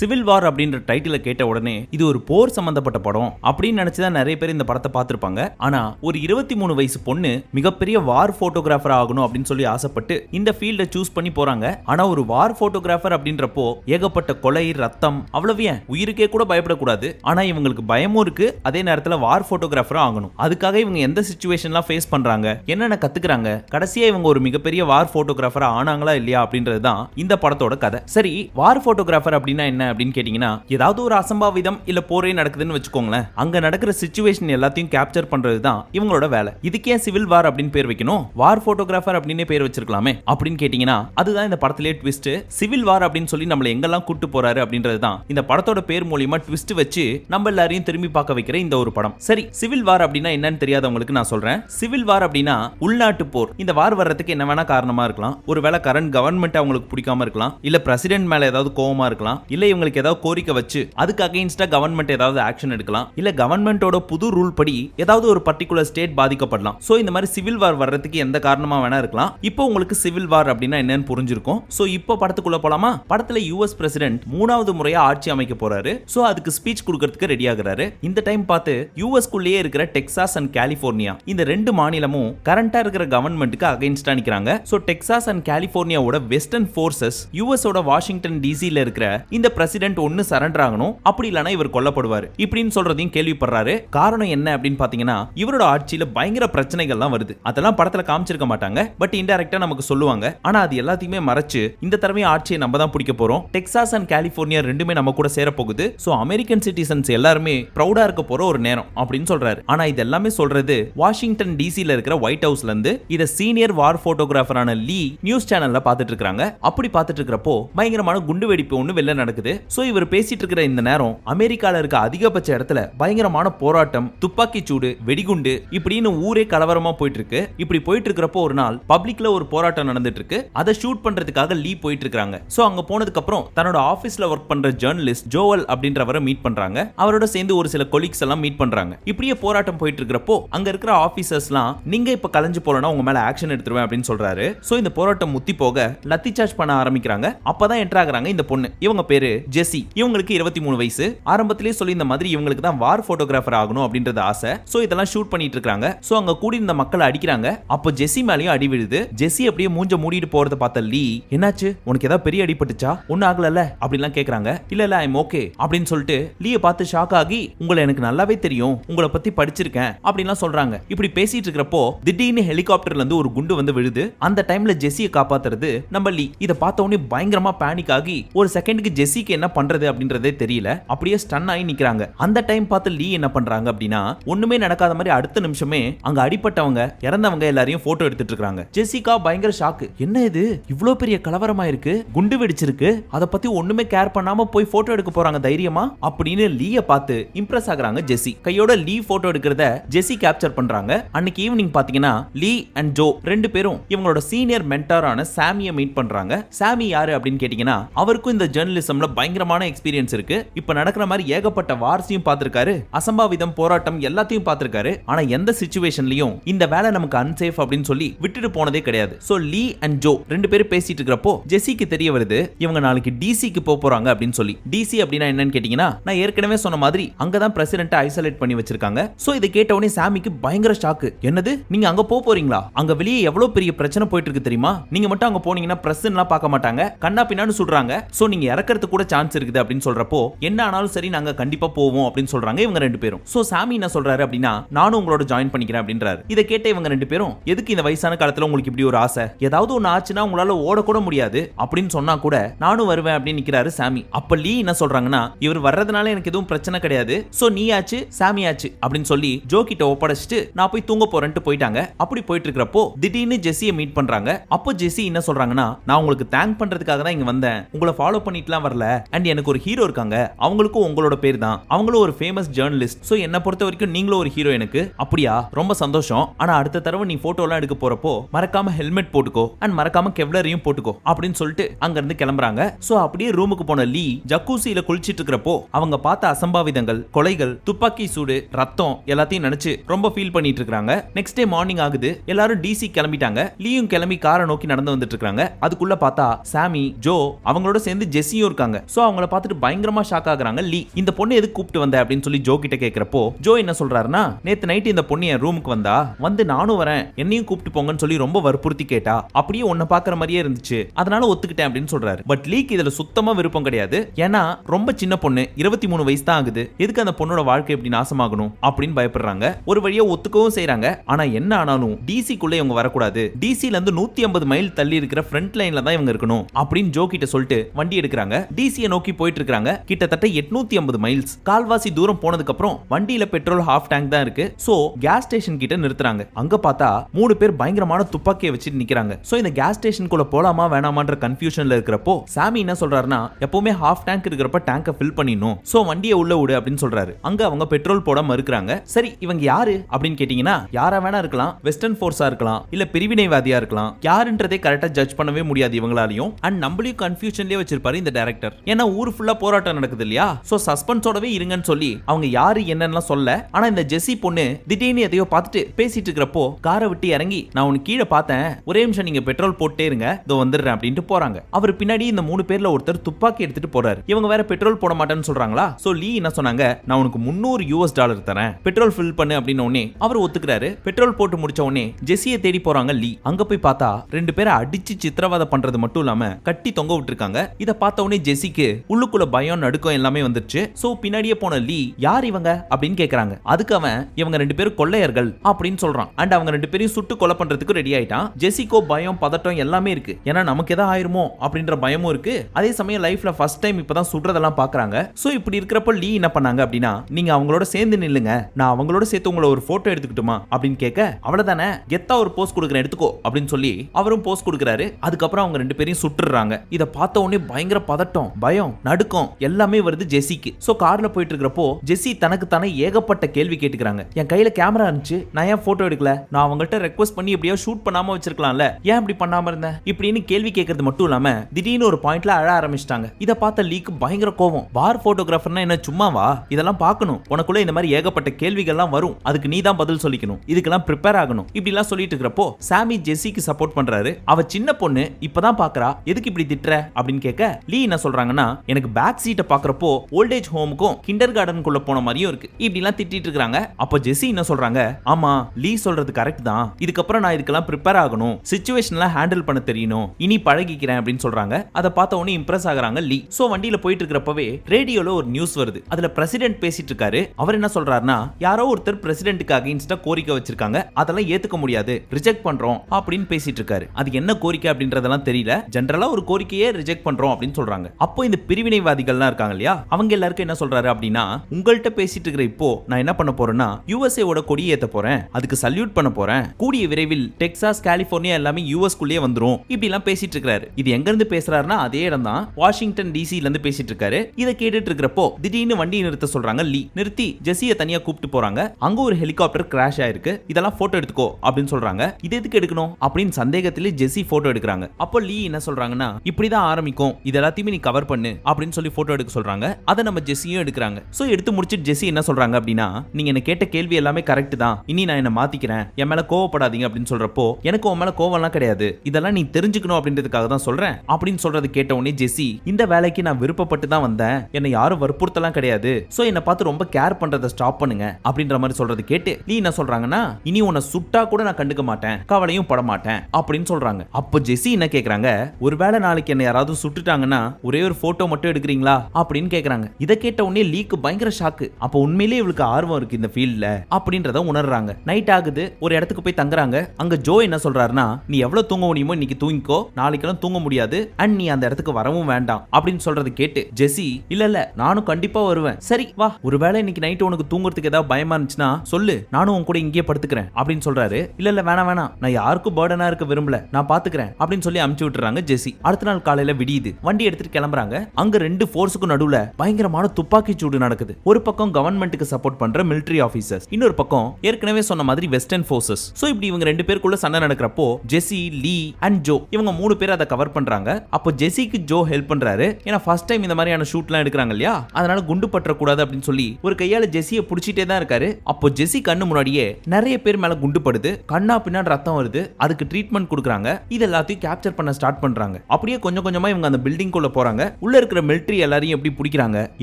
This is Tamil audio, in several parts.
சிவில் வார் அப்படின்ற டைட்டில கேட்ட உடனே இது ஒரு போர் சம்பந்தப்பட்ட படம் அப்படின்னு நினைச்சுதான் நிறைய பேர் இந்த படத்தை பார்த்திருப்பாங்க. ஆனா ஒரு இருபத்தி மூணு வயசு பொண்ணு மிகப்பெரிய வார் போட்டோகிராஃபர் ஆகணும் அப்படின்னு சொல்லி ஆசைப்பட்டு இந்த ஃபீல்ட சூஸ் பண்ணி போறாங்க. ஆனா ஒரு வார் போட்டோகிராஃபர் அப்படின்றப்போ ஏகப்பட்ட கொலை ரத்தம் அவ்வளவு ஏன்? உயிருக்கே கூட பயப்படக்கூடாது. ஆனா இவங்களுக்கு பயமும் இருக்கு. அதே நேரத்துல வார் போட்டோகிராஃபரும் ஆகணும். அதுக்காக இவங்க எந்த சுச்சுவேஷன்லாம் ஃபேஸ் பண்றாங்க? என்னென்ன கத்துக்கிறாங்க? கடைசியா இவங்க ஒரு மிகப்பெரிய வார் போட்டோகிராஃபர் ஆனாங்களா இல்லையா அப்படின்றது தான் இந்த படத்தோட கதை. சரி வார் போட்டோகிராஃபர் அப்படின்னா என்ன? அப்படின்னு கேட்டிங்கன்னா ஏதாவது ஒரு அசம்பாவிதம் இல்லை போரே நடக்குதுன்னு வச்சுக்கோங்களேன். அங்கே நடக்கிற சுச்சுவேஷன் எல்லாத்தையும் கேப்சர் பண்ணுறது தான் இவங்களோட வேலை. இதுக்கே சிவில் வார் அப்படின்னு பேர் வைக்கணும். வார் ஃபோட்டோகிராஃபர் அப்படின்னு பேர் வச்சிருக்கலாமே. அப்படின்னு கேட்டிங்கன்னா அதுதான் இந்த படத்திலே ட்விஸ்ட் சிவில் வார் அப்படின்னு சொல்லி நம்மளை எங்கெல்லாம் கூட்டு போறாரு அப்படின்றது தான் இந்த படத்தோட பேர் மூலியமா ட்விஸ்ட் வச்சு நம்ம எல்லாரையும் திரும்பி பார்க்க வைக்கிற இந்த ஒரு படம். சரி சிவில் வார் அப்படின்னா என்னன்னு தெரியாதவங்களுக்கு நான் சொல்றேன். சிவில் வார் அப்படின்னா உள்நாட்டு போர். இந்த வார் வர்றதுக்கு என்ன வேணா காரணமா இருக்கலாம். ஒருவேளை கரண்ட் கவர்மெண்ட் அவங்களுக்கு பிடிக்காம இருக்கலாம். இல்ல பிரசிடென்ட் மேல ஏதாவது கோவமா இருக்கலாம். இல்ல இவங்களுக்கு ஏதாவது கோரிக்கை வச்சு அதுக்கு அகைன்ஸ்டா கவர்மெண்ட் ஏதாவது ஆக்ஷன் எடுக்கலாம். இல்ல கவர்மெண்டோட புது ரூல் படி ஏதாவது ஒரு பர்டிகுலர் ஸ்டேட் பாதிக்கப்படலாம். சோ இந்த மாதிரி சிவில் வார் வர்றதுக்கு எந்த காரணமா வேணா இருக்கலாம். இப்போ உங்களுக்கு சிவில் வார் அப்படின்னா என்னன்னு புரிஞ்சிருக்கும். சோ இப்போ படத்துக்குள்ள போலாமா? படத்துல யூஎஸ் பிரசிடென்ட் மூணாவது முறையா ஆட்சி அமைக்க போறாரு. சோ அதுக்கு ஸ்பீச் கொடுக்கறதுக்கு ரெடி ஆகுறாரு. இந்த டைம் பார்த்து யூஎஸ் குள்ளேயே இருக்கிற டெக்சாஸ் அண்ட் கலிபோர்னியா இந்த ரெண்டு மாநிலமும் கரண்டா இருக்கிற கவர்மெண்ட்டுக்கு அகைன்ஸ்டா நிக்கிறாங்க. சோ டெக்சாஸ் அண்ட் கலிபோர்னியாவோட வெஸ்டர்ன் ஃபோர்சஸ் யூஎஸோட வாஷிங்டன் டிசில இருக்கிற இந்த பிரசிடென்ட் ஒன்னு சரண்டர் ஆகணும். அப்படி இல்லைனா இவர் கொல்லப்படுவார். இப்படின்னு சொல்றதையும் கேள்விப்படுறாரு. காரணம் என்ன அப்படின்னு பாத்தீங்கன்னா இவரோட ஆட்சியில பயங்கர பிரச்சனைகள்லாம் வருது. அதெல்லாம் படத்துல காமிச்சிருக்க மாட்டாங்க. பட் இன்டெரக்டா நமக்கு சொல்லுவாங்க. ஆனா அது எல்லாத்தையுமே மறைச்சு இந்த தடவை ஆட்சியை நம்ம தான் பிடிக்க போறோம். டெக்சாஸ் அண்ட் கலிபோர்னியா ரெண்டுமே நம்ம கூட சேர போகுது சோ அமெரிக்கன் சிட்டிசன்ஸ் எல்லாருமே ப்ரௌடா இருக்க போற ஒரு நேரம் அப்படின்னு சொல்றாரு. ஆனா இது எல்லாமே சொல்றது வாஷிங்டன் டிசில இருக்கிற ஒயிட் ஹவுஸ்ல இருந்து இத சீனியர் வார் போட்டோகிராஃபரான லீ நியூஸ் சேனல்ல பாத்துட்டு இருக்காங்க அப்படி பாத்துட்டு இருக்கிறப்போ பயங்கரமான குண்டு வெடிப்பு ஒண்ணு வெளில நடக்குது. சோ இவர் பேசிட்டு இருக்கிற இந்த நேரம் அமெரிக்கால இருக்க அதிகபட்ச இடத்துல பயங்கரமான போராட்டம் துப்பாக்கி சூடு வெடிகுண்டு இப்படின்னு ஊரே கலவரமா போயிட்டு இருக்கு இப்படி போயிட்டு இருக்கிறப்போ ஒரு நாள் பப்ளிக்ல ஒரு போராட்டம் நடந்துட்டு இருக்கு அதை ஷூட் பண்றதுக்காக லீ போயிட்டு இருக்காங்க சோ அங்க போனதுக்கு அப்புறம் தன்னோட ஆபீஸ்ல ஒர்க் பண்ற ஜேர்னலிஸ்ட் ஜோவல் அப்படின்றவரை மீட் பண்றாங்க. அவரோட சேர்ந்து ஒரு சில கொலீக்ஸ் எல்லாம் மீட் பண்றாங்க. இப்படியே போராட்டம் போயிட்டு இருக்கிறப்போ அங்க இருக்கிற ஆபீசர்ஸ்லாம் நீங்க இப்ப கலைஞ்சு போலனா உங்க மேல ஆக்ஷன் எடுத்துருவேன் அப்படின்னு சொல்றாரு. சோ இந்த போராட்டம் முத்தி போக லத்தி சார்ஜ் பண்ண ஆரம்பிக்கிறாங்க. அப்பதான் என்ட்ராகிறாங்க இந்த பொண்ணு. இவங்க பேரு ஜெசி இவங்களுக்கு இருபத்தி மூணு வயசு. ஆரம்பத்திலேயே சொல்லி இந்த மாதிரி இவங்களுக்கு தான் வார் போட்டோகிராஃபர் ஆகணும் அப்படின்றது ஆசை. சோ இதெல்லாம் ஷூட் பண்ணிட்டு இருக்காங்க. சோ அங்க கூடி இந்த மக்களை அடிக்கிறாங்க. அப்போ ஜெசி மேலேயும் அடி விழுது. ஜெசி அப்படியே மூஞ்ச மூடிட்டு போறத பார்த்த லீ என்னாச்சு? உனக்கு ஏதாவது பெரிய அடிபட்டுச்சா ஒன்னும் ஆகலல்ல? அப்படிலாம் கேக்குறாங்க. இல்ல இல்ல ஐம் ஓகே அப்படின்னு சொல்லிட்டு லீய பார்த்து ஷாக் ஆகி உங்களை எனக்கு நல்லாவே தெரியும். உங்களை பத்தி படிச்சிருக்கேன். அப்படின்லாம் சொல்றாங்க. இப்படி பேசிட்டு இருக்கிறப்போ திடீர்னு ஹெலிகாப்டர்ல இருந்து ஒரு குண்டு வந்து விழுது. அந்த டைம்ல ஜெஸ்ஸியை காப்பாத்துறது நம்ம லீ. இதை பார்த்த உடனே பயங்கரமா பேனிக் ஆகி ஒரு செகண்டுக்கு ஜெஸ்ஸிக்கு என்ன பண்றது அப்படின்றதே தெரியல. அப்படியே ஸ்டன் ஆகி நிக்கிறாங்க. அந்த டைம் பார்த்து லீ என்ன பண்றாங்க அப்படின்னா ஒண்ணுமே நடக்காத மாதிரி அடுத்த நிமிஷமே அங்க அடிப்பட்டவங்க இறந்தவங்க எல்லாரையும் போட்டோ எடுத்துட்டு இருக்காங்க. ஜெசிகா பயங்கர ஷாக்கு என்ன இது? இவ்வளவு பெரிய கலவரமா இருக்கு? குண்டு வெடிச்சிருக்கு? அத பத்தி ஒண்ணுமே கேர் பண்ணாம போய் போட்டோ எடுக்க போறாங்க தைரியமா? அப்படின்னு லீய பார்த்து இம்ப்ரெஸ் ஆகுறாங்க ஜெசி. கையோட லீ போட்டோ எடுக்கிறத ஜெசி கேப்சர் பண்றாங்க. அன்னைக்கு ஈவினிங் பாத்தீங்கன்னா லீ அண்ட் ஜோ ரெண்டு பேரும் இவங்களோட சீனியர் மென்டாரான சாமியை மீட் பண்றாங்க. சாமி யாரு அப்படின்னு கேட்டீங்கன்னா அவருக்கும் இந்த ஜேர்னலிசம்ல பயங்கரமான எக்ஸ்பீரியன்ஸ் இருக்கு. இப்ப நடக்கிற மாதிரி ஏகப்பட்ட வார்ஸையும் பார்த்திருக்காரு. அசம்பாவிதம் போராட்டம் எல்லாத்தையும் பார்த்திருக்காரு. ஆனா எந்த சுச்சுவேஷன்லயும் இந்த வேலை நமக்கு அன்சேஃப் அப்படின்னு சொல்லி விட்டுட்டு போனதே கிடையாது. சோ லீ அண்ட் ஜோ ரெண்டு பேரும் பேசிட்டு இருக்கிறப்போ ஜெசிக்கு தெரிய வருது இவங்க நாளைக்கு டிசிக்கு போக போறாங்க அப்படின்னு சொல்லி. டிசி அப்படின்னா என்னன்னு கேட்டீங்கன்னா நான் ஏற்கனவே சொன்ன மாதிரி அங்கதான் பிரசிடென்ட் ஐசோலேட் பண்ணி வச்சிருக்காங்க. சோ இதை கேட்ட உடனே சாமிக்கு பயங்கர ஷாக்கு என்னது? நீங்க அங்க போக போறீங்களா? அங்க வெளியே எவ்வளவு பெரிய பிரச்சனை போயிட்டு இருக்கு தெரியுமா? நீங்க மட்டும் அங்க போனீங்கன்னா பிரஸ் பார்க்க மாட்டாங்க. கண்ணா பின்னான்னு சொல்றாங்க. சோ நீங்க இறக்கிறது கூட சான்ஸ் இருக்குது அப்படின்னு சொல்றப்போ என்ன ஆனாலும் சரி நாங்க கண்டிப்பா போவோம் அப்படின்னு சொல்றாங்க இவங்க ரெண்டு பேரும். சோ சாமி என்ன சொல்றாரு அப்படின்னா நானும் உங்களோட ஜாயின் பண்ணிக்கிறேன் அப்படின்றாரு. இதை கேட்ட இவங்க ரெண்டு பேரும் எதுக்கு இந்த வயசான காலத்துல உங்களுக்கு இப்படி ஒரு ஆசை? ஏதாவது ஒண்ணு ஆச்சுன்னா உங்களால ஓடக்கூட முடியாது அப்படின்னு சொன்னா கூட நானும் வருவேன் அப்படின்னு நிக்கிறாரு சாமி. அப்ப லீ என்ன சொல்றாங்கன்னா இவர் வர்றதுனால எனக்கு எதுவும் பிரச்சனை கிடையாது. சோ ஆச்சு சாமி ஆச்சு அப்படின்னு சொல்லி ஜோ கிட்ட ஒப்படைச்சிட்டு நான் போய் தூங்க போறேன்ட்டு போயிட்டாங்க. அப்படி போயிட்டு இருக்கிறப்போ திடீர்னு ஜெஸ்ஸியை மீட் பண்றாங்க. அப்போ ஜெஸ்ஸி என்ன சொல்றாங்கன்னா நான் உங்களுக்கு தேங்க் பண்றதுக்காக தான் இங்க வந்தேன். உங்களை ஃபாலோ பண்ணிட்டுலாம் வரல. அண்ட் எனக்கு ஒரு ஹீரோ இருக்காங்க. அவங்களுக்கும் உங்களோட பேர் தான். அவங்களும் ஒரு ஃபேமஸ் ஜேர்னலிஸ்ட் ஸோ என்னை பொறுத்த வரைக்கும் நீங்களும் ஒரு ஹீரோ எனக்கு. அப்படியா? ரொம்ப சந்தோஷம். ஆனா அடுத்த தடவை நீ போட்டோலாம் எடுக்க போறப்போ மறக்காம ஹெல்மெட் போட்டுக்கோ. அண்ட் மறக்காம கெவ்லரையும் போட்டுக்கோ. அப்படின்னு சொல்லிட்டு அங்க இருந்து கிளம்புறாங்க. ஸோ அப்படியே ரூமுக்கு போன லீ ஜக்கூசியில குளிச்சிட்டு இருக்கிறப்போ அவங்க பார்த்த அசம்பாவிதங்கள் கொலைகள் துப்பாக்கி சூடு ரத்தம் எல்லாத்தையும் நினைச்சு ரொம்ப ஃபீல் பண்ணிட்டு இருக்காங்க நெக்ஸ்ட் டே மார்னிங் ஆகுது. எல்லாரும் டிசி கிளம்பிட்டாங்க. லீயும் கிளம்பி காரை நோக்கி நடந்து வந்துட்டு இருக்காங்க அதுக்குள்ள பார்த்தா சாமி ஜோ அவங்களோட சேர்ந்து ஜெஸ்ஸியும் இருக்காங்க. ஸோ அவங்கள பார்த்துட்டு பயங்கரமா ஷாக் ஆகுறாங்க. லீ இந்த பொண்ணு எதுக்கு கூப்பிட்டு வந்த? அப்படின்னு சொல்லி ஜோ கிட்ட கேக்குறப்போ ஜோ என்ன சொல்றாருன்னா நேத்து நைட்டு இந்த பொண்ணு என் ரூமுக்கு வந்தா வந்து நானும் வரேன். என்னையும் கூப்பிட்டு போங்கன்னு சொல்லி ரொம்ப வற்புறுத்தி கேட்டா அப்படியே உன்னை பாக்குற மாதிரியே இருந்துச்சு. அதனால ஒத்துக்கிட்டேன் அப்படின்னு சொல்றாரு. பட் லீக் இதுல சுத்தமா விருப்பம் கிடையாது. ஏன்னா ரொம்ப சின்ன பொண்ணு இருபத்தி மூணு வயசு தான் ஆகுது. எதுக்கு அந்த பொண்ணோட வாழ்க்கை எப்படி நாசமாகணும்? அப்படின்னு பயப்படுறாங்க. ஒரு வழியா ஒத்துக்கவும் செய்கிறாங்க ஆனா என்ன ஆனாலும் டிசிக்குள்ள இவங்க வரக்கூடாது. டிசில இருந்து நூத்தி ஐம்பது மைல் தள்ளி இருக்கிற ஃப்ரண்ட் லைன்ல தான் இவங்க இருக்கணும். அப்படின்னு ஜோ கிட்ட சொல்லிட்டு வண்டி எடுக்கிறாங்க. டிசியை நோக்கி போயிட்டு இருக்காங்க கிட்டத்தட்ட எட்நூத்தி ஐம்பது மைல்ஸ் கால்வாசி தூரம் போனதுக்கு அப்புறம் வண்டியில பெட்ரோல் ஹாஃப் டேங்க் தான் இருக்கு. சோ கேஸ் ஸ்டேஷன் கிட்ட நிறுத்துறாங்க. அங்க பார்த்தா மூணு பேர் பயங்கரமான துப்பாக்கியை வச்சுட்டு நிக்கிறாங்க. சோ இந்த கேஸ் ஸ்டேஷனுக்குள்ள போலாமா வேணாமான்ற கன்ஃபியூஷன்ல இருக்கிறப்போ சாமி என்ன சொல்றாருன்னா எப்பவுமே ஹாஃப் டேங்க் இருக்கிறப்ப டேங்கை ஃபில் பண்ணிடணும். சோ வண்டியை உள்ள விடு அப்படின்னு சொல்றாரு. அங்க அவங்க பெட்ரோல் போட மறுக்கிறாங்க. சரி இவங்க யாரு? அப்படின்னு கேட்டீங்கன்னா யாரா வேணா இருக்கலாம். வெஸ்டர்ன் ஃபோர்ஸா இருக்கலாம். இல்ல பிரிவினைவாதியா இருக்கலாம். யாருன்றதே கரெக்டா ஜட்ஜ் பண்ணவே முடியாது இவங்களாலையும். அண்ட் நம்மளையும் கன்ஃபியூஷன்லயே வச்சிருப்பாரு இந்த டைரக்டர் ஏன்னா ஊர் ஃபுல்லா போராட்டம் நடக்குது இல்லையா? சோ சஸ்பென்ஸோடவே இருங்கன்னு சொல்லி அவங்க யாரு என்னன்னு சொல்ல. ஆனா இந்த ஜெஸ்ஸி பொண்ணு திடீர்னு எதையோ பார்த்துட்டு பேசிட்டு இருக்கிறப்போ காரை விட்டு இறங்கி நான் உனக்கு கீழே பார்த்தேன். ஒரே நிமிஷம் நீங்க பெட்ரோல் போட்டே இருங்க. இதோ வந்துடுறேன் அப்படின்ட்டு போறாங்க. அவர் பின்னாடி இந்த மூணு பேர்ல ஒருத்தர் துப்பாக்கி எடுத்துட்டு போறாரு. இவங்க வேற பெட்ரோல் போட மாட்டேன்னு சொல்றாங்களா? சோ லீ என்ன சொன்னாங்க? நான் உனக்கு முந்நூறு யூஎஸ் டாலர் தரேன். பெட்ரோல் ஃபில் பண்ணு அப்படின்னு உடனே அவர் ஒத்துக்கிறாரு. பெட்ரோல் போட்டு முடிச்ச உடனே ஜெஸ்ஸியை தேடி போறாங்க லீ அங்க போய் பார்த்தா ரெண்டு பேரை அடிச்சு சித்திரவதை பண்றது மட்டும் இல்லாம கட்டி தொங்க விட்டுருக்காங்க. இதை பார்த்த உடனே ஜெஸ்ஸிக்கு உள்ளுக்குள்ள பயம் நடுக்கம் எல்லாமே வந்துருச்சு. சோ பின்னாடியே போன லீ யார் இவங்க? அப்படின்னு கேக்குறாங்க. அதுக்கு அவன் இவங்க ரெண்டு பேரும் கொள்ளையர்கள் அப்படின்னு சொல்றான். அண்ட் அவங்க ரெண்டு பேரையும் சுட்டு கொலை பண்றதுக்கு ரெடி ஆயிட்டான். ஜெசிகோ பயம் பதட்டம் எல்லாமே இருக்கு. ஏன்னா நமக்கு எதாவது ஆயிருமோ அப்படின்ற பயமும் இருக்கு. அதே சமயம் லைஃப்ல ஃபர்ஸ்ட் டைம் இப்பதான் சுடுறதெல்லாம் பாக்குறாங்க. சோ இப்படி இருக்கிறப்ப லீ என்ன பண்ணாங்க அப்படின்னா நீங்க அவங்களோட சேர்ந்து நில்லுங்க. நான் அவங்களோட சேர்த்து உங்களை ஒரு போட்டோ எடுத்துக்கிட்டுமா? அப்படின்னு கேட்க அவ்வளவுதானே? கெத்தா ஒரு போஸ்ட் கொடுக்குறேன் எடுத்துக்கோ அப்படின்னு சொல்லி அவரும் போஸ்ட் கொடுக்குறாரு. அதுக்கப்புறம் அவங்க ரெண்டு பேரையும் சுட்டுறாங்க. இதை பார்த்த உடனே பயங்கர பதட்டம். பயம் நடுக்கம் எல்லாமே வருது ஜெசிக்கு சோ கார்ல போயிட்டு இருக்கிறப்போ ஜெசி தனக்கு தானே ஏகப்பட்ட கேள்வி கேட்டுக்கிறாங்க. என் கையில கேமரா இருந்துச்சு நான் ஏன் போட்டோ எடுக்கல? நான் அவங்கள்ட்ட ரெக்வஸ்ட் பண்ணி எப்படியோ ஷூட் பண்ணாம வச்சிருக்கலாம்ல. ஏன் இப்படி பண்ணாம இருந்தேன் இப்படின்னு கேள்வி கேட்கறது மட்டும் இல்லாம திடீர்னு ஒரு பாயிண்ட்ல அழ ஆரம்பிச்சிட்டாங்க. இதை பார்த்த லீக்கு பயங்கர கோவம். பார் போட்டோகிராஃபர்னா என்ன சும்மாவா? இதெல்லாம் பார்க்கணும். உனக்குள்ள இந்த மாதிரி ஏகப்பட்ட கேள்விகள்லாம் வரும். அதுக்கு நீ தான் பதில் சொல்லிக்கணும். இதுக்கெல்லாம் ப்ரிப்பேர் ஆகணும். இப்படிலாம் சொல்லிட்டு இருக்கிறப்போ சாமி ஜெசிக்கு சப்போர்ட் பண்றாரு. அவ சின்ன பொண்ணு இப்பதான் பாக்குறா. எதுக்கு இப்படி திட்டுற? அப்படின்னு கேட்க லீ என்ன சொல்றாங்கன்னா எனக்கு பேக் சீட்டை பாக்குறப்போ ஓல்டேஜ் ஹோமுக்கும் கிண்டர் கார்டனுக்குள்ள போன மாதிரியும் இருக்கு. இப்படிலாம் திட்டிட்டு இருக்காங்க. அப்போ ஜெஸ்ஸி என்ன சொல்றாங்க? ஆமா லீ சொல்றது கரெக்ட் தான். இதுக்கப்புறம் நான் இதுக்கெல்லாம் ப்ரிப்பேர் ஆகணும். சுச்சுவேஷன்லாம் ஹேண்டில் பண்ண தெரியணும். இனி பழகிக்கிறேன் அப்படின்னு சொல்றாங்க. அதை பார்த்த உடனே இம்ப்ரெஸ் ஆகுறாங்க லீ. சோ வண்டியில போயிட்டு இருக்கிறப்பவே ரேடியோல ஒரு நியூஸ் வருது. அதுல பிரசிடென்ட் பேசிட்டு இருக்காரு. அவர் என்ன சொல்றாருன்னா யாரோ ஒருத்தர் பிரசிடென்ட்டுக்கு அகைன்ஸ்டா கோரிக்கை வச்சிருக்காங்க. அதெல்லாம் ஏத்துக்க முடியாது. ரிஜெக்ட் பண்றோம் அப்படின்னு பேசிட்டு இருக்காரு. அது என்ன கோரிக்கை அப்படின்றதெல்லாம் தெரியல. ஜென்ரலா ஒரு கோரிக்கையே ரிஜெக்ட் பண்றோம் அப்படின்னு சொல்றாங்க. அப்போ இந்த பிரிவினைவாதிகள்லாம் இருக்காங்க இல்லையா? அவங்க எல்லாருக்கும் என்ன சொல்றாரு அப்படின்னா உங்கள்கிட்ட பேசிட்டு இருக்கிற இப்போ நான் என்ன பண்ண போறேன்னா USA ஓட கொடி ஏத்த போறேன். அதுக்கு சல்யூட் பண்ண போறேன். கூடிய விரைவில் டெக்சாஸ் கலிபோர்னியா எல்லாமே யூஎஸ் குள்ளேயே வந்துரும். இப்படி எல்லாம் பேசிட்டு இருக்காரு இது எங்க இருந்து பேசுறாருன்னா அதே இடம் தான் வாஷிங்டன் டிசில இருந்து பேசிட்டு இருக்காரு. இதை கேட்டுட்டு இருக்கிறப்போ திடீர்னு வண்டி நிறுத்த சொல்றாங்க லீ. நிறுத்தி ஜெசிய தனியா கூப்பிட்டு போறாங்க. அங்க ஒரு ஹெலிகாப்டர் கிராஷ் ஆயிருக்கு. இதெல்லாம் போட்டோ எடுத்துக்கோ அப்படின்னு சொல்றாங்க. இது எதுக்கு எடுக்கணும்? அப்படின்னு சந்தேகத்திலே ஜெஸி போட்டோ எடுக்கிறாங்க. அப்போ லீ என்ன சொல்றாங்கன்னா இப்படிதான் ஆரம்பிக்கும். இது எல்லாத்தையுமே நீ கவர் பண்ணு அப்படின்னு சொல்லி போட்டோ எடுக்க சொல்றாங்க. அதை நம்ம ஜெஸியும் எடுக்கிறாங்க. சோ எடுத்து முடிச்சுட்டு ஜெஸி என்ன சொல்றாங்க அப்படின்னா நீங்க என்ன கேட்ட கேள்வி எல்லாமே கரெக்ட் தான். இனி நான் என்ன மாத்திக்கிறேன். என் மேல கோவப்படாதீங்க அப்படின்னு சொல்றப்போ எனக்கு உன் மேல கோவம்லாம் கிடையாது. இதெல்லாம் நீ தெரிஞ்சுக்கணும் அப்படின்றதுக்காக தான் சொல்றேன். அப்படின்னு சொல்றது கேட்ட உடனே ஜெஸி இந்த வேலைக்கு நான் விருப்பப்பட்டு தான் வந்தேன். என்னை யாரும் வற்புறுத்தலாம் கிடையாது. சோ என்னை பார்த்து ரொம்ப கேர் பண்றதை ஸ்டாப் பண்ணுங்க அப்படின்ற மாதிரி சொல்றது கேட்டு நீ என்ன சொல்றாங்கன்னா இனி உன்னை சுட்டா கூட நான் கண்டுக்க மாட்டேன். கவலையும் பட மாட்டேன். அப்படின்னு சொல்றாங்க. அப்போ ஜெஸி என்ன கேக்குறாங்க ஒருவேளை நாளைக்கு என்ன யாராவது சுட்டுட்டாங்கன்னா ஒரே ஒரு போட்டோ மட்டும் எடுக்கிறீங்களா? அப்படின்னு கேக்குறாங்க. இதை கேட்ட உடனே லீக்கு பயங்கர ஷாக்கு அப்போ உண்மையிலேயே இவளுக்கு ஆர்வம் இருக்கு இந்த ஃபீல்ட்ல அப்படின்றத உணர்றாங்க. நைட் ஆகுது ஒரு இடத்துக்கு போய் தங்குறாங்க. அங்க ஜோ என்ன சொல்றாருன்னா நீ எவ்வளவு தூங்க முடியுமோ இன்னைக்கு தூங்கிக்கோ. நாளைக்கெல்லாம் தூங்க முடியாது. அண்ட் நீ அந்த இடத்துக்கு வரவும் வேண்டாம். அப்படின்னு சொல்றது கேட்டு ஜெஸி இல்ல இல்ல நானும் கண்டிப்பா வருவேன். சரி வா. ஒருவேளை இன்னைக்கு நைட் உனக்கு தூங்குறதுக்கு ஏதாவது பயமா இருந்துச்சுன்னா சொல்லு. நானும் உன் கூட இங்கேயே படுத்துக்கிறேன். அப்படின்னு சொல்றாரு. இல்ல இல்ல வேணாம் வேணாம். நான் யாருக்கும் பேர்டனா இருக்க விரும்பல. நான் பாத்துக்கிறேன். அப்படின்னு சொல்லி அமுச்சு விட்டுறாங்க ஜெஸி அடுத்த நாள் காலையில விடியுது. வண்டி எடுத்துட்டு கிளம்புறாங்க. அங்க ரெண்டு ஃபோர்ஸுக்கும் நடுவுல பயங்கரமான துப்பாக்கி சூடு நடக்குது. ஒரு பக்கம் கவர்மெண்ட்டுக்கு சப்போர்ட் பண்ற மிலிட்டரி ஆபீசர்ஸ் இன்னொரு பக்கம் ஏற்கனவே சொன்ன மாதிரி வெஸ்டர்ன் போர்சஸ் சோ இப்படி இவங்க ரெண்டு பேருக்குள்ள சண்டை நடக்கிறப்போ ஜெசி லீ அண்ட் ஜோ இவங்க மூணு பேர் அதை கவர் பண்றாங்க. அப்போ ஜெசிக்கு ஜோ ஹெல்ப் பண்றாரு. ஏன்னா ஃபர்ஸ்ட் டைம் இந்த மாதிரியான ஷூட்லாம் எடுக்கிறாங்க இல்லையா? அதனால குண்டு பற்றக்கூடாது அப்படின்னு சொல்லி ஒரு கையால ஜெஸியை பிடிச்சிட்டே தான் இருக்காரு. அப்போ ஜெஸி கண்ணு முன்னாடியே நிறைய பேர் மேல குண்டு படுது. கண்ணா பின்னாடி ரத்தம் வருது. அதுக்கு ட்ரீட்மெண்ட் கொடுக்குறாங்க. இது எல்லாத்தையும் கேப்சர் பண்ண ஸ்டார்ட் பண்றாங்க. அப்படியே கொஞ்சம் கொஞ்சமா இவங்க அந்த பில்டிங் குள்ள போறாங்க. உள்ள இருக்கிற மிலிட்டரி எல்லாரையும் எப்படி பிடிக்கிறாங்க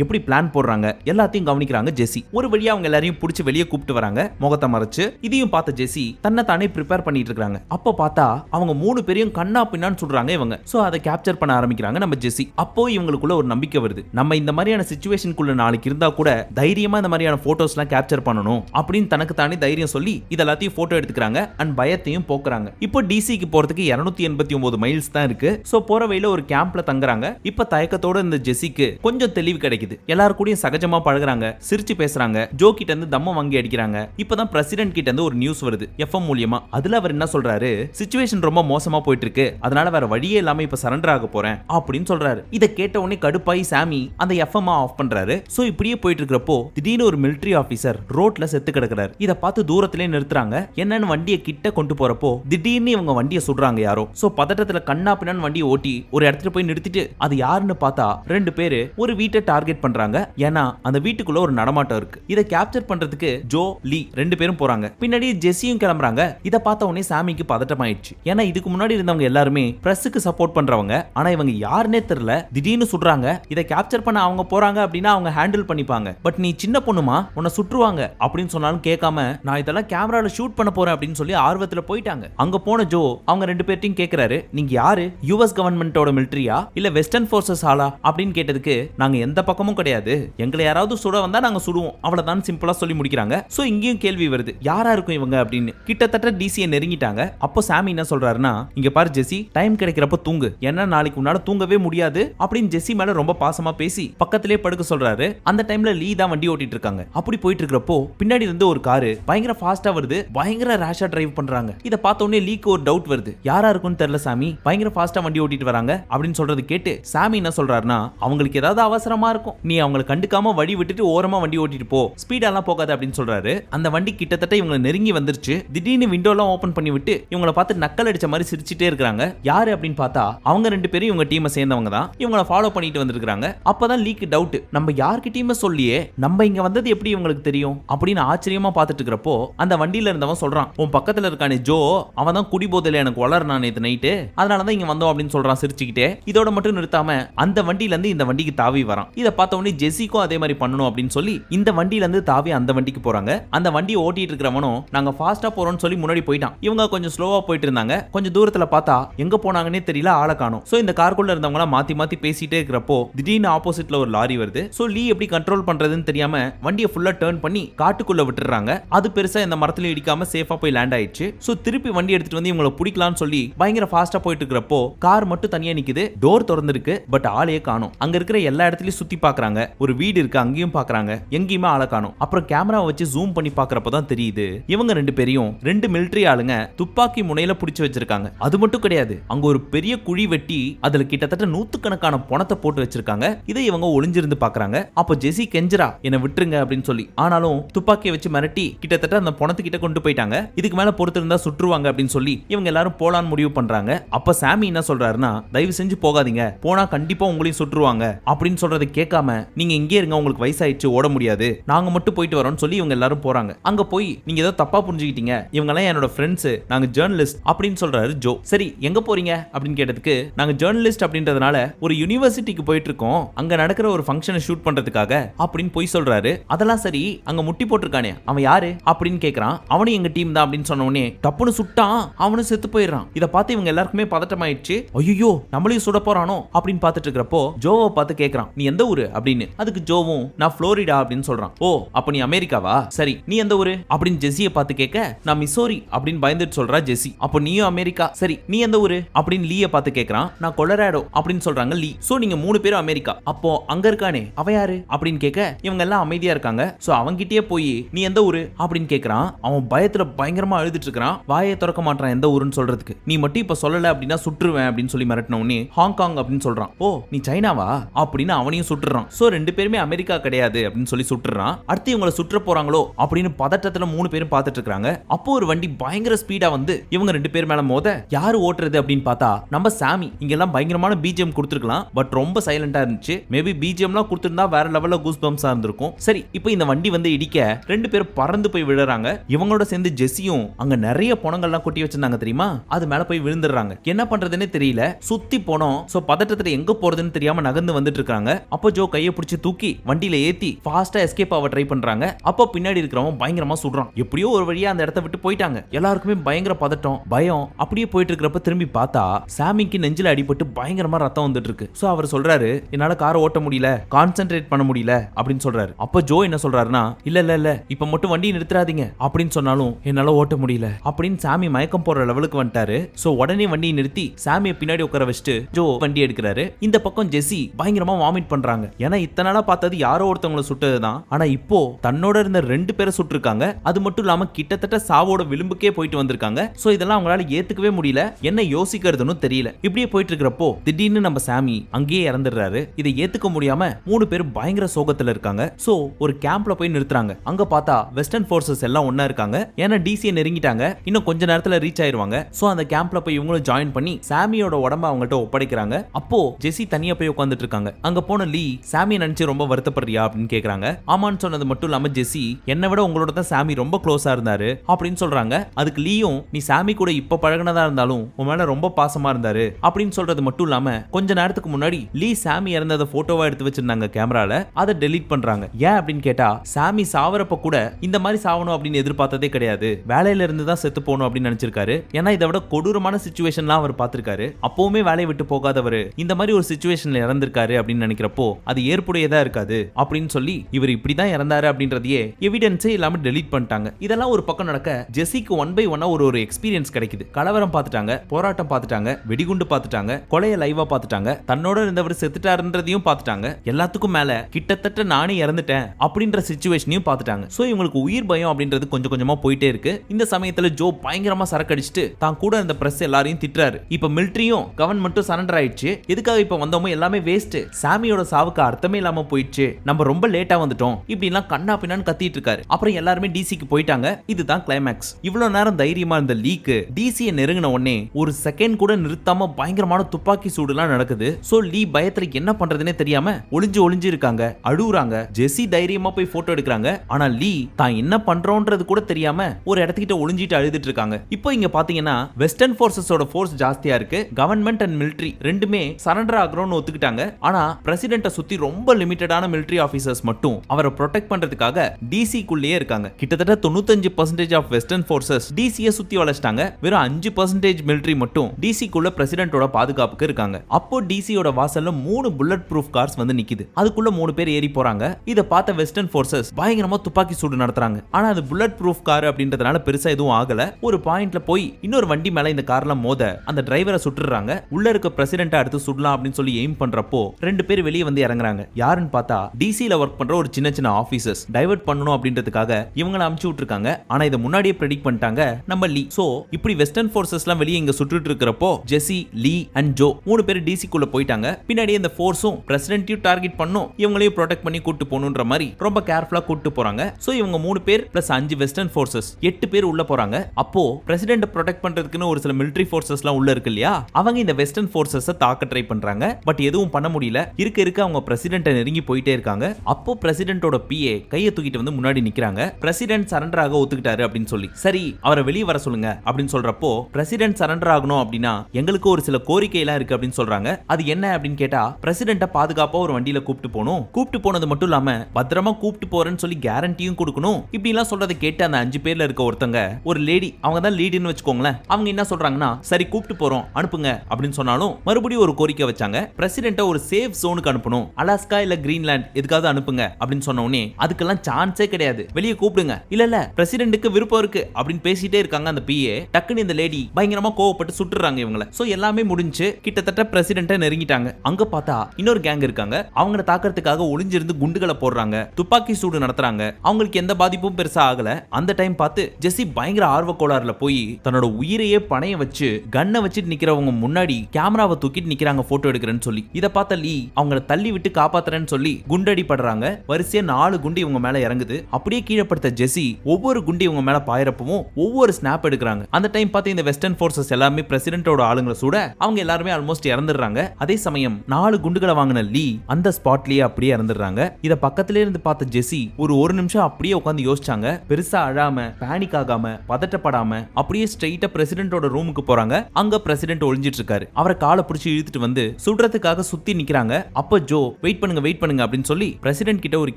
எப்படி பிளான் போடுறாங்க எல்லாத்தையும் கவனிக்கிறாங்க ஜெசி ஒரு வழியா அவங்க எல்லாரையும் பிடிச்சி வெளியே கூப்பிட்டு வராங்க முகத்தை மறைச்சு இதையும் பார்த்த ஜெசி தன்னை தானே ப்ரிப்பேர் பண்ணிட்டு இருக்காங்க அப்ப பார்த்தா அவங்க மூணு பேரையும் கண்ணா பின்னான்னு சொல்றாங்க இவங்க. சோ அதை கேப்சர் பண்ண ஆரம்பிக்கிறாங்க நம்ம ஜெசி அப்போ இவங்களுக்குள்ள ஒரு நம்பிக்கை வருது. நம்ம இந்த மாதிரியான சுச்சுவேஷனுக்குள்ள நாளைக்கு இருந்தா கூட தைரியமா இந்த மாதிரியான போட்டோஸ்லாம் கேப்சர் பண்ணணும் அப்படின்னு தனக்கு தானே தைரியம் சொல்லி இதெல்லாத்தையும் போட்டோ எடுத்துக்கிறாங்க அண்ட் பயத்தையும் போக்குறாங்க. இப்போ டிசிக்கு போறதுக்கு 289 எண்பத்தி ஒன்பது மைல்ஸ் தான் இருக்கு. சோ போற வழியில ஒரு கேம்ப்ல தங்குறாங்க. இப்ப தயக்கத்தோட இந்த ஜெசிக்கு கொஞ்சம் தெளிவு கிடைக்குது. எல்லாரும் கூடயும் சகஜமா பழகுறாங்க சிரிச்சு பேசுறாங்க ஜோ கிட்ட இருந்து தம்மம் வாங்கி அடிக்கிறாங்க. இப்பதான் பிரசிடென்ட் கிட்ட இருந்து ஒரு நியூஸ் வருது எஃப்எம் மூலியமா. அதுல அவர் என்ன சொல்றாரு? சுச்சுவேஷன் ரொம்ப மோசமா போயிட்டு இருக்கு அதனால வேற வழியே இல்லாம இப்ப சரண்டர் ஆக போறேன் அப்படின்னு சொல்றாரு. இதை கேட்ட உடனே கடுப்பாயி சாமி அந்த எஃப்எம் ஆஃப் பண்றாரு. சோ இப்படியே போயிட்டு இருக்கிறப்போ திடீர்னு ஒரு மிலிட்டரி ஆபீசர் ரோட்ல செத்து கிடக்குறாரு. இத பார்த்து தூரத்திலே நிறுத்துறாங்க. என்னன்னு வண்டியை கிட்ட கொண்டு போறப்போ திடீர்னு இவங்க வண்டியை சுடுறாங்க யாரோ. சோ பதட்டத்துல கண்ணா பின்னான்னு வண்டியை ஓட்டி ஒரு இடத்துல போய் நிறுத்திட்டு அது யாருன்னு பார்த்தா ரெண்டு பேரு ஒரு வீட்டை டார்கெட் பண்றாங்க. ஏன்னா அந்த வீட்டுக்குள்ள ஒரு நடமாட்டம் இருக்கு. இதை கேப்சர் பண்றதுக்கு ஜோ லீ ரெண்டு பேரும் போறாங்க. பின்னாடி ஜெஸ்ஸியும் கிளம்புறாங்க. இதை பார்த்த உடனே சாமிக்கு பதட்டம் ஆயிடுச்சு ஏன்னா இதுக்கு முன்னாடி இருந்தவங்க எல்லாருமே பிரஸுக்கு சப்போர்ட் பண்றவங்க. ஆனா இவங்க யாருன்னே தெரியல. திடீர்னு சுடுறாங்க. இதை கேப்சர் பண்ண அவங்க போறாங்க அப்படின்னா அவங்க ஹேண்டில் பண்ணிப்பாங்க. பட் நீ சின்ன பொண்ணுமா? உன்னை சுற்றுவாங்க அப்படின்னு சொன்னாலும் கேட்காம நான் இதெல்லாம் கேமரால ஷூட் பண்ண போறேன் அப்படின்னு சொல்லி ஆர்வத்துல போயிட்டாங்க. அங்க போன ஜோ அவங்க ரெண்டு பேர்ட்டையும் கேட்கிறாரு நீங்க யாரு? யுஎஸ் கவர்மெண்டோட மிலிட்டரியா இல்ல வெஸ்டர்ன் ஃபோர்ஸஸ் ஆளா அப்படின்னு கேட்டதுக்கு நாங்க எந்த பக்கமும் கிடையாது. எங்களை யாராவது சுட வந்தா நாங்க சுடுவோம். அவ்வளவுதான் சிம்பிளா சொல்லி முடிக்கிறாங்க. சோ இங்கேயும் கேள்வி வருது. யாரா இருக்கும் இவங்க? அப்படின்னு. கிட்டத்தட்ட டிசியை நெருங்கிட்டாங்க. அப்போ சாமி என்ன சொல்றாருன்னா இங்க பாரு ஜெசி டைம் கிடைக்கிறப்ப தூங்கு. ஏன்னா நாளைக்கு உன்னால தூங்கவே முடியாது. அப்படின்னு ஜெசி மேல ரொம்ப பாசமா பேசி பக்கத்திலே படுக்க சொல்றாரு. அந்த டைம்ல லீ தான் வண்டி ஓட்டிட்டு இருக்காங்க அப்படி போயிட்டு இருக்கிறப்போ பின்னாடி இருந்து ஒரு காரு பயங்கர ஃபாஸ்டா வருது. பயங்கர ரேஷா டிரைவ் பண்றாங்க. இதை பார்த்த உடனே லீக்கு ஒரு டவுட் வருது. யாரா இருக்கும்னு தெரியல சாமி. பயங்கர ஃபாஸ்டா வண்டி ஓட்டிட்டு வராங்க. அப்படின்னு சொல்றது கேட்டு சாமி என்ன சொல்றாருன்னா அவங்களுக்கு ஏதாவது அவசரமா இருக்கும். நீ அவங்களை கண்டுக்காம வழி விட்டுட்டு ஓரமா வண்டி ஓட்டிட்டு போ. ஸ்பீடெல்லாம் போகாது அப்படின்னு சொல்றாரு. அந்த வண்டி கிட்டத்தட்ட இவங்க நெருங்கி வந்துருச்சு. திடீர்னு விண்டோலாம் ஓபன் பண்ணி விட்டு இவங்களை பார்த்து நக்கல் அடிச்ச மாதிரி சிரிச்சுட்டே இருக்காங்க யாரு அப்படின்னு பார்த்தா அவங்க ரெண்டு பேரும் இவங்க டீமை சேர்ந்தவங்க தான். இவங்கள ஃபாலோ பண்ணிட்டு வந்திருக்காங்க அப்பதான் லீக் டவுட் நம்ம யார்கிட்டயுமே சொல்லியே நம்ம இங்க வந்தது எப்படி இவங்களுக்கு தெரியும்? அப்படின்னு ஆச்சரியமா பார்த்துட்டு இருக்கிறப்போ அந்த வண்டியில இருந்தவன் சொல்றான் உன் பக்கத்துல இருக்கானே ஜோ. அவன் தான் குடிபோதையில எனக்கு வளர்னான் நேற்று நைட்டு அதனால தான் இங்க வந்தோம் அப்படின்னு சொல்றான் சிரிச்சுக்கிட்டே. இதோட மட்டும் நிறுத்தாம அந்த வண்டியிலேருந்து இந்த வண்டிக்கு தாவி வரான். இதை பார்த்த உடனே ஜெசிக்கும் அதே மாதிரி பண்ணணும் அப்படின்னு சொல்லி இந்த வண்டியிலேருந்து தாவி அந்த வண்டிக்கு போறாங்க. அந்த வண்டியை ஓட்டிட்டு இருக்கிறவனும் நாங்கள் ஃபாஸ்ட்டாக போகிறோம்னு சொல்லி முன்னாடி போயிட்டான். இவங்க கொஞ்சம் ஸ்லோவாக போயிட்டு இருந்தாங்க. கொஞ்சம் தூரத்தில் பார்த்தா எங்கே போனாங்கன்னே தெரியல ஆளை காணும். ஸோ இந்த காருக்குள்ள இருந்தவங்களாம் மாற்றி மாற்றி பேசிட்டே இருக்கிறப்போ திடீர்னு ஆப்போசிட்ல ஒரு லாரி வருது. ஸோ லீ எப்படி கண்ட்ரோல் பண்ணுறதுன்னு தெரியாம வண்டியை ஃபுல்லாக டேர்ன் பண்ணி காட்டுக்குள்ள விட்டுறாங்க. அது பெருசாக இந்த மரத்துலையும் இடிக்காம சேஃபாக போய் லேண்ட் ஆயிடுச்சு. ஸோ திருப்பி வண்டி எடுத்துட்டு வந்து இவங்களை பிடிக்கலாம்னு சொல்லி பயங்கர ஃபாஸ்ட்டாக போயிட்டு இருக்கிறப்போ கார் மட்டும் தனியாக நிற்கிது டோர் திறந்துருக்கு. பட் ஆளையே காணும். அங்க இருக்கிற எல்லா இடத்துலயும் சுத்தி பாக்குறாங்க. ஒரு வீடு இருக்கு அங்கேயும் பாக்குறாங்க. எங்கேயுமே ஆளை காணும். அப்புறம் கேமரா வச்சு ஜூம் பண்ணி பாக்குறப்ப தான் தெரியுது. இவங்க ரெண்டு பேரையும் ரெண்டு மிலிட்டரி ஆளுங்க துப்பாக்கி முனையில புடிச்சு வச்சிருக்காங்க. அது மட்டும் கிடையாது. அங்க ஒரு பெரிய குழி வெட்டி அதுல கிட்டத்தட்ட நூத்துக்கணக்கான பணத்தை போட்டு வச்சிருக்காங்க. இதை இவங்க ஒளிஞ்சிருந்து பாக்குறாங்க. அப்போ ஜெசி கெஞ்சரா என்னை விட்டுருங்க அப்படின்னு சொல்லி. ஆனாலும் துப்பாக்கியை வச்சு மிரட்டி கிட்டத்தட்ட அந்த பணத்துக்கிட்ட கொண்டு போயிட்டாங்க. இதுக்கு மேல பொறுத்து இருந்தா சுற்றுவாங்க அப்படின்னு சொல்லி இவங்க எல்லாரும் போலான்னு முடிவு பண்றாங்க. அப்ப சாமி என்ன சொல்றாருன்னா தயவு செஞ்சு போகாதீங்க. போனா கண்டிப்பா உங்களையும் சுற்றுவாங்க. அப்படின்னு சொல்றதை கேட்காம நீங்க இங்கே இருங்க உங்களுக்கு வயசாயிடுச்சு ஓட முடியாது. நாங்க மட்டும் போயிட்டு வரோம்னு சொல்லி இவங்க எல்லாரும் போறாங்க. அங்க போய் நீங்க ஏதோ தப்பா புரிஞ்சுக்கிட்டீங்க. இவங்க எல்லாம் என்னோட ஃப்ரெண்ட்ஸ் நாங்க ஜேர்னலிஸ்ட் அப்படின்னு சொல்றாரு ஜோ. சரி எங்க போறீங்க? அப்படின்னு கேட்டதுக்கு நாங்க ஜேர்னலிஸ்ட் அப்படின்றதுனால ஒரு யூனிவர்சிட்டிக்கு போயிட்டு இருக்கோம். அங்க நடக்கிற ஒரு ஃபங்க்ஷனை ஷூட் பண்றதுக்காக அப்படின்னு போய் சொல்றாரு. அதெல்லாம் சரி அங்க முட்டி போட்டிருக்கானே அவன் யாரு? அப்படின்னு கேக்குறான். அவனும் எங்க டீம் தான் அப்படின்னு சொன்ன உடனே டப்புன்னு சுட்டான். அவனும் செத்து போயிடுறான். இதை பார்த்து இவங்க எல்லாருக்குமே பதட்டமாயிடுச்சு. ஐயோ நம்மளையும் சுட போறானோ? அப்படின்னு பார்த்துட்டு இருக்கிறப்போ ஜோவை பார்த்து கேட்கறான் நீ எந்த ஊரு? அப்படின்னு. அதுக்கு ஜோவும் நான் புளோரிடா அப்படின்னு சொல்றான். ஓ அப்ப நீ அமெரிக்காவா? சரி. நீ எந்த ஊரு? அப்படின்னு ஜெஸியை பார்த்து கேட்க நான் மிசோரி அப்படின்னு பயந்துட்டு சொல்றா ஜெஸி அப்போ நீயும் அமெரிக்கா? சரி. நீ எந்த ஊரு? அப்படின்னு லீய பார்த்து கேட்கறான் நான் கொலராடோ அப்படின்னு சொல்றாங்க லீ. சோ நீங்க மூணு பேரும் அமெரிக்கா. அப்போ அங்க இருக்கானே அவ யாரு? அப்படின்னு கேட்க இவங்க எல்லாம் அமைதியா இருக்காங்க. சோ அவங்கிட்டயே போய் நீ எந்த ஊரு? அப்படின்னு கேட்கறான் அவன் பயத்துல பயங்கரமா அழுதுட்டு இருக்கான் வாயை திறக்க மாட்டான் எந்த ஊருன்னு சொல்றதுக்கு. நீ மட்டும் இப்ப சொல்லல அப்படின்னா சுட்டுருவேன் அப்படின்னு சொல்லி மிரட்டின உடனே ஹாங்காங் அப்படின்னு சொல்றான். ஓ நீ சைனாவா? அப்படின்னு அவனையும் சுட்டுறான். சோ ரெண்டு பேருமே அமெரிக்கா கிடையாது அப்படின்னு சொல்லி சுட்டுறான். அடுத்து இவங்களை சுற்ற போறாங்களோ அப்படின்னு பதட்டத்துல மூணு பேரும் பார்த்துட்டு இருக்காங்க. அப்போ ஒரு வண்டி பயங்கர ஸ்பீடா வந்து இவங்க ரெண்டு பேர் மேல மோத யாரு ஓட்டுறது அப்படின்னு பார்த்தா நம்ம சாமி. இங்கெல்லாம் பயங்கரமான பிஜிஎம் கொடுத்துருக்கலாம் பட் ரொம்ப சைலண்டா இருந்துச்சு. மேபி பிஜிஎம்லாம் கொடுத்துருந்தா வேற லெவல்ல கூஸ் பம்ஸா இருந்திருக்கும். சரி இப்போ இந்த வண்டி வந்து இடிக்க ரெண்டு பேரும் பறந்து போய் விழுறாங்க. இவங்களோட சேர்ந்து ஜெஸ்ஸியும் அங்க நிறைய பணங்கள்லாம் கொட்டி வச்சிருந்தாங்க தெரியுமா? அது மேல போய் விழுந்துடுறாங்க. என்ன பண்றதுன்னே தெரியல. சுத்தி போனோம். சோ பதட்டத்துல எங்க போ போறதுன்னு தெரியாம நகர்ந்து வந்துட்டு இருக்காங்க அப்போ ஜோ கையை பிடிச்சி தூக்கி வண்டியில ஏத்தி ஃபாஸ்டா எஸ்கேப் ஆக ட்ரை பண்றாங்க. அப்போ பின்னாடி இருக்கிறவன் பயங்கரமா சுடுறான். எப்படியோ ஒரு வழியா அந்த இடத்த விட்டு போயிட்டாங்க. எல்லாருக்குமே பயங்கர பதட்டம் பயம். அப்படியே போயிட்டு இருக்கிறப்ப திரும்பி பார்த்தா சாமிக்கு நெஞ்சில அடிபட்டு பயங்கரமா ரத்தம் வந்துட்டு இருக்கு சோ அவர் சொல்றாரு என்னால காரை ஓட்ட முடியல கான்சென்ட்ரேட் பண்ண முடியல அப்படின்னு சொல்றாரு. அப்ப ஜோ என்ன சொல்றாருன்னா இல்ல இல்ல இல்ல இப்ப மட்டும் வண்டியை நிறுத்துறாதீங்க அப்படின்னு சொன்னாலும் என்னால ஓட்ட முடியல அப்படின்னு சாமி மயக்கம் போற லெவலுக்கு வந்துட்டாரு. சோ உடனே வண்டியை நிறுத்தி சாமியை பின்னாடி உட்கார வச்சுட்டு ஜோ வண்டி எடுக்கிறாரு. இந்த பக்கம் ஜெசி பயங்கரமா வாமிட் பண்றாங்க. ஏன்னா இத்தனை நாளா பார்த்தது யாரோ ஒருத்தவங்கள சுட்டதுதான். ஆனா இப்போ தன்னோட இருந்த ரெண்டு பேரை சுட்டிருக்காங்க. அது மட்டும் இல்லாம கிட்டத்தட்ட சாவோட விளிம்புக்கே போயிட்டு வந்திருக்காங்க. சோ இதெல்லாம் அவங்களால ஏத்துக்கவே முடியல. என்ன யோசிக்கிறதுன்னு தெரியல. இப்படியே போயிட்டு இருக்கிறப்போ திடீர்னு நம்ம சாமி அங்கேயே இறந்துடுறாரு. இதை ஏத்துக்க முடியாம மூணு பேரும் பயங்கர சோகத்துல இருக்காங்க. சோ ஒரு கேம்ப்ல போய் நிறுத்துறாங்க. அங்க பார்த்தா வெஸ்டர்ன் போர்சஸ் எல்லாம் ஒன்னா இருக்காங்க. ஏன்னா டிசியை நெருங்கிட்டாங்க. இன்னும் கொஞ்ச நேரத்துல ரீச் ஆயிருவாங்க. சோ அந்த கேம்ப்ல போய் இவங்களும் ஜாயின் பண்ணி சாமியோட உடம்ப அவங்கள்ட்ட ஒப்படைக்கிறாங்க. அப்போ ஜெசி தனியா போய் உட்காந்துட்டு இருக்காங்க. அங்க போன லீ சாமியை நினைச்சு ரொம்ப வருத்தப்படுறியா அப்படின்னு கேக்குறாங்க. ஆமான்னு சொன்னது மட்டும் இல்லாம ஜெசி என்னை விட உங்களோட தான் சாமி ரொம்ப க்ளோஸா இருந்தாரு அப்படின்னு சொல்றாங்க. அதுக்கு லீயும் நீ சாமி கூட இப்ப பழகினதா இருந்தாலும் உன் மேல ரொம்ப பாசமா இருந்தாரு அப்படின்னு சொல்றது மட்டும் இல்லாம கொஞ்ச நேரத்துக்கு முன்னாடி லீ சாமி இறந்ததை போட்டோவா எடுத்து வச்சிருந்தாங்க கேமரால அதை டெலீட் பண்றாங்க. ஏன் அப்படின்னு கேட்டா சாமி சாவறப்ப கூட இந்த மாதிரி சாவணும் அப்படின்னு எதிர்பார்த்ததே கிடையாது. வேலையில இருந்து தான் செத்து போகணும் அப்படின்னு நினைச்சிருக்காரு. ஏன்னா இதை விட கொடூரமான சுச்சுவேஷன்லாம் அவர் பார்த்திருக்காரு. அப்பவுமே வேலையை விட்டு போகாதவர். இந்த மாதிரி ஒரு சுச்சுவேஷன்ல இறந்திருக்காரு அப்படின்னு நினைக்கிறப்போ அது ஏற்புடையதா இருக்காது அப்படின்னு சொல்லி இவர் இப்படிதான் இறந்தாரு அப்படின்றதையே எவிடன்ஸே இல்லாம டெலீட் பண்ணிட்டாங்க. இதெல்லாம் ஒரு பக்கம் நடக்க ஜெசிக்கு ஒன் பை ஒன்னா ஒரு ஒரு எக்ஸ்பீரியன்ஸ் கிடைக்குது. கலவரம் பார்த்துட்டாங்க போராட்டம் பார்த்துட்டாங்க வெடிகுண்டு பார்த்துட்டாங்க கொலைய லைவா பார்த்துட்டாங்க தன்னோட இருந்தவர் செத்துட்டாருன்றதையும் பார்த்துட்டாங்க. எல்லாத்துக்கும் மேல கிட்டத்தட்ட நானே இறந்துட்டேன் அப்படின்ற சுச்சுவேஷனையும் பார்த்துட்டாங்க. சோ இவங்களுக்கு உயிர் பயம் அப்படின்றது கொஞ்சம் கொஞ்சமா போயிட்டே இருக்கு. இந்த சமயத்துல ஜோ பயங்கரமா சரக்கு அடிச்சுட்டு தான் கூட இருந்த பிரஸ் எல்லாரையும் திட்டுறாரு. இப்ப மிலிட்டரியும் கவர்மெண்ட்டும் சரண்டர் ஆயிடுச்சு. எதுக்காக இப்ப வந்தோமோ எல்லாமே வேஸ்ட் சாமியோட சாவுக்கு அர்த்தமே இல்லாம போயிடுச்சு. நம்ம ரொம்ப லேட்டா வந்துட்டோம். இப்படி எல்லாம் கண்ணா பின்னான்னு கத்திட்டு இருக்காரு. அப்புறம் எல்லாருமே டிசிக்கு போயிட்டாங்க. இதுதான் கிளைமேக்ஸ் இவ்வளவு நேரம் தைரியமா இருந்த லீக்கு டிசியை நெருங்கின உடனே ஒரு செகண்ட் கூட நிறுத்தாம பயங்கரமான துப்பாக்கி சூடுலாம் நடக்குது. சோ லீ பயத்துல என்ன பண்றதுனே தெரியாம ஒளிஞ்சு ஒளிஞ்சு இருக்காங்க. அழுகுறாங்க ஜெஸ்ஸி தைரியமா போய் போட்டோ எடுக்கிறாங்க. ஆனா லீ தான் என்ன பண்றோன்றது கூட தெரியாம ஒரு இடத்துக்கிட்ட ஒளிஞ்சிட்டு அழுதுட்டு இருக்காங்க. இப்போ இங்க பாத்தீங்கன்னா வெஸ்டர்ன் போர்சஸோட ஃபோர்ஸ் ஜாஸ்தியா இருக்கு. கவர்மெண்ட் அண்ட் மிலிட்டரி ரெண்டுமே சரண்டர் ஆகுறோம்னு ஒத்துக்கிட்டாங்க. ஆனா பிரசிடென்ட்டை சுத்தி ரொம்ப லிமிட்டடான மிலிட்டரி ஆபீசர்ஸ் மட்டும் அவரை ப்ரொடெக்ட் பண்றதுக்காக டிசிக்குள்ளேயே இருக்காங்க. கிட்டத்தட்ட தொண்ணூத்தஞ்சு பர்சன்டேஜ் ஆஃப் வெஸ்டர்ன் ஃபோர்சஸ் டிசியை சுத்தி வளைச்சிட்டாங்க வெறும் அஞ்சு பர்சன்டேஜ் மிலிட்டரி மட்டும் டிசிக்குள்ள பிரசிடென்ட்டோட பாதுகாப்புக்கு இருக்காங்க. அப்போ டிசியோட வாசல்ல மூணு புல்லட் ப்ரூஃப் கார்ஸ் வந்து நிக்குது. அதுக்குள்ள மூணு பேர் ஏறி போறாங்க. இத பார்த்த வெஸ்டர்ன் ஃபோர்சஸ் பயங்கரமா துப்பாக்கி சூடு நடத்துறாங்க. ஆனா அது புல்லட் ப்ரூஃப் கார் அப்படின்றதுனால பெருசா எதுவும் ஆகல. ஒரு பாயிண்ட்ல போய் இன்னொரு வண்டி மேல இந்த கார்ல மோத அந்த டிரைவரை சுட்டுறாங்க. உள்ள இருக்க பிரசிடென்ட்டை அடுத்து சுடலாம் அப்படின்னு சொல்லி எய்ம் பண்றப்போ ரெண்டு பேர் வெளியே வந்து இறங்குறாங்க. யாருன்னு பார்த்தா டிசியில ஒர்க் பண்ற ஒரு சின்ன சின்ன ஆபீசர்ஸ் டைவர்ட் பண்ணணும் அப்படின்றதுக்காக இவங்கள அமுச்சு விட்டுருக்காங்க. ஆனா இதை முன்னாடியே ப்ரெடிக்ட் பண்ணிட்டாங்க நம்ம லீ சோ இப்படி வெஸ்டர்ன் ஃபோர்ஸஸ்லாம் வெளியே இங்க சுட்டுட்டு இருக்கிறப்போ ஜெசி லீ அண்ட் ஜோ மூணு பேர் டிசிக்குள்ள போயிட்டாங்க. பின்னாடி இந்த ஃபோர்ஸும் பிரசிடென்ட்டையும் டார்கெட் பண்ணும். இவங்களையும் ப்ரொடெக்ட் பண்ணி கூட்டு போகணுன்ற மாதிரி ரொம்ப கேர்ஃபுல்லா கூட்டு போறாங்க. சோ இவங்க மூணு பேர் பிளஸ் அஞ்சு வெஸ்டர்ன் ஃபோர்ஸஸ் எட்டு பேர் உள்ள போறாங்க. அப்போ பிரசிடென்ட் ப்ரொடெக்ட் பண்றதுக்குன்னு ஒரு சில மிலிட்டரி ஃபோர்ஸஸ்லாம் உள்ள இருக்கு இல்லையா? அவங்க இந்த வெஸ்டர்ன் ஃபோர்ஸஸை தாக்க ட்ரை பண்றாங்க. பட் எதுவும் பண்ண முடியல. இருக்க இருக்க அவங்க பிரசிடென்ட்டை நெருங்கி போயிட்டே இருக்காங்க. அப்போ பிரசிடென்ட்டோட பிஏ கையை தூக்கிட்டு வந்து முன்னாடி நிக்கிறாங்க. பிரசிடென்ட் சரண்டர் ஆக ஒத்துக்கிட்டாரு அப்படின்னு சொல்லி. சரி அவரை வெளியே வர சொல்லுங்க அப்படின்னு சொல்றப்போ பிரசிடென்ட் சரண்டர் ஆகணும் அப்படின்னா எங்களுக்கு ஒரு சில கோரிக்கை எல்லாம் இருக்கு அப்படின்னு சொல்றாங்க. அது என்ன அப்படின்னு கேட்டா பிரசிடென்ட்டை பாதுகாப்பா ஒரு வண்டியில கூப்பிட்டு போகணும். கூப்பிட்டு போனது மட்டும் இல்லாம பத்திரமா கூப்பிட்டு போறேன்னு சொல்லி கேரண்டியும் கொடுக்கணும். இப்படி எல்லாம் சொல்றதை கேட்டு அந்த அஞ்சு பேர்ல இருக்க ஒருத்தங்க ஒரு லேடி அவங்க தான் லீடுன்னு வச்சுக்கோங்களேன். அவங்க என்ன சொல்றாங்கன்னா சரி கூப்பிட்டு போறோம் அனுப்புங்க அப்படின்னு சொன்னாலும் மறுபடியும் ஒரு கோரிக்கை வச்சாங்க. பிரசிடென்ட்டை ஒரு சேஃப் ஜோனுக்கு அனுப்பணும். அலாஸ்கா இல்ல கிரீன்லாந்து எதுக்காவது அனுப்புங்க அப்படின்னு சொன்ன உடனே அதுக்கெல்லாம் சான்ஸே கிடையாது. வெளியே கூப்பிடுங்க. இல்ல இல்ல பிரசிடென்ட்டுக்கு விருப்பம் இருக்கு அப்படின்னு பேசிட்டே இருக்காங்க அந்த பிஏ டக்குன்னு இந்த லேடி பயங்கரமா கோவப்பட்டு சுட்டுறாங்க இவங்கள. சோ எல்லாமே முடிஞ்சு கிட்டத்தட்ட பிரசிடென்ட்டை நெருங்கிட்டாங்க. அங்க பார்த்தா இன்னொரு கேங் இருக்காங்க. அவங்கள தாக்கறதுக்காக ஒளிஞ்சிருந்து குண்டுகளை போடுறாங்க. துப்பாக்கி சூடு நடத்துறாங்க. அவங்களுக்கு எந்த பாதிப்பும் பெருசா ஆகல. அந்த டைம் பார்த்து ஜெஸ்ஸி பயங்கர ஆர்வ கோளாறுல போய் தன்னோட உயிரையே பணைய வச்சு கண்ணை வச்சுட்டு நிக்கிறவங்க முன்னாடி கேமராவை தூக்கிட்டு நிக்கிறாங்க போட்டோ எடுக்கிறேன்னு சொல்லி. இதை பார்த்த லீ அவங்கள தள்ளி விட்டு காப்பாத்துறேன்னு சொல்லி குண்டடி படுறாங்க வரிசையா நாலு குண்டு இவங்க மேல இறங்குது. அப்படியே கீழே படுத்த ஜெசி ஒவ்வொரு குண்டு இவங்க மேல பாயிறப்பவும் ஒவ்வொரு ஸ்னாப் எடுக்கிறாங்க. அந்த டைம் பார்த்து இந்த வெஸ்டர்ன் ஃபோர்ஸஸ் எல்லாமே பிரசிடென்ட்டோட ஆளுங்களை சூட அவங்க எல்லாருமே ஆல்மோஸ்ட் இறந்துடுறாங்க. அதே சமயம் நாலு குண்டுகளை வாங்கின லீ அந்த ஸ்பாட்லயே அப்படியே இறந்துடுறாங்க. இத பக்கத்துல இருந்து பார்த்த ஜெசி ஒரு ஒரு நிமிஷம் அப்படியே உட்காந்து யோசிச்சாங்க. பெருசா அழாம பேனிக் ஆகாம பதட்டப்படாம அப்படியே ஸ்ட்ரெயிட்டா பிரசிடென்ட்டோட ரூமுக்கு போறாங்க. அங்க பிரசிடென்ட் ஒளிஞ்சிட்டு இருக்காரு. அவரை காலை பிடிச்சி இழுத்துட்டு வந்து சுடுறதுக்காக சுத்தி நிக்கிறாங்க. அப்ப ஜோ வெயிட் பண்ணுங்க வெயிட் பண்ணுங்க அப்படின்னு சொல்லி பிரசிடென்ட் கிட்ட ஒரு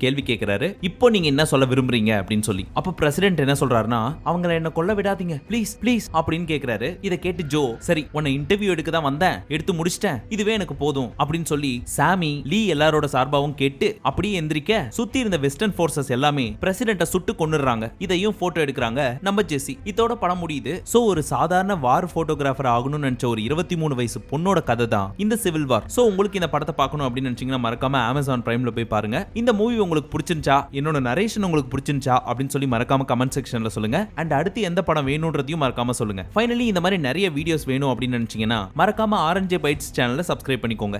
கேள்வி கேட்கிறாரு இப்போ நீங்க என்ன சொல்ல விரும்புறீங்க? அப்படின்னு சொல்லி. அப்ப பிரசிடென்ட் என்ன சொல்றாருன்னா அவங்கள என்ன கொல்ல விடாதீங்க. ப்ளீஸ் ப்ளீஸ் அப்படின்னு கேட்கிறாரு இதை கேட்டு ஜோ சரி உன்னை இன்டர்வியூ எடுக்க தான் வந்தேன். எடுத்து முடிச்சிட்டேன். இதுவே எனக்கு போதும் அப்படின்னு சொல்லி சாமி லீ எல்லாரோட சார்பாவும் கேட்டு அப்படியே எந்திரிக்க சுத்தி இருந்த வெஸ்டர்ன் ஃபோர்சஸ் எல்லாமே பிரசிடென்ட்ட சுட்டு கொண்டுறாங்க இதையும் போட்டோ எடுக்கிறாங்க. நம்ம ஜெசி இதோட படம் முடியுது. சோ ஒரு சாதாரண வார் போட்டோகிராஃபர் ஆகணும்னு நினைச்ச ஒரு இருபத்தி மூணு வயசு பொண்ணோட கதை தான். இந்த சிவில் வார் சோ உங்களுக்கு இந்த படத்தை பார்க்கணும் அப்படின்னு நினைச்சீங்கன்னா மறக்காம அமேசான் பிரைம்ல போய் பாருங்க. இந்த மூவி உங்களுக்கு பிடிச்சிருந்துச்சா என்னோட நரேஷன் உங்களுக்கு பிடிச்சிருந்துச்சா அப்படின்னு சொல்லி மறக்காம கமெண்ட் செக்ஷன்ல சொல்லுங்க. அண்ட் அடுத்து எந்த படம் வேணும்ன்றதையும் மறக்காம சொல்லுங்க. ஃபைனலி இந்த மாதிரி நிறைய வீடியோஸ் வேணும் அப்படின்னு நினைச்சீங்கன்னா மறக்காம ஆரஞ்சே பைட்ஸ் சேனலை சப்ஸ்கிரைப் பண்ணிக்கோங்க.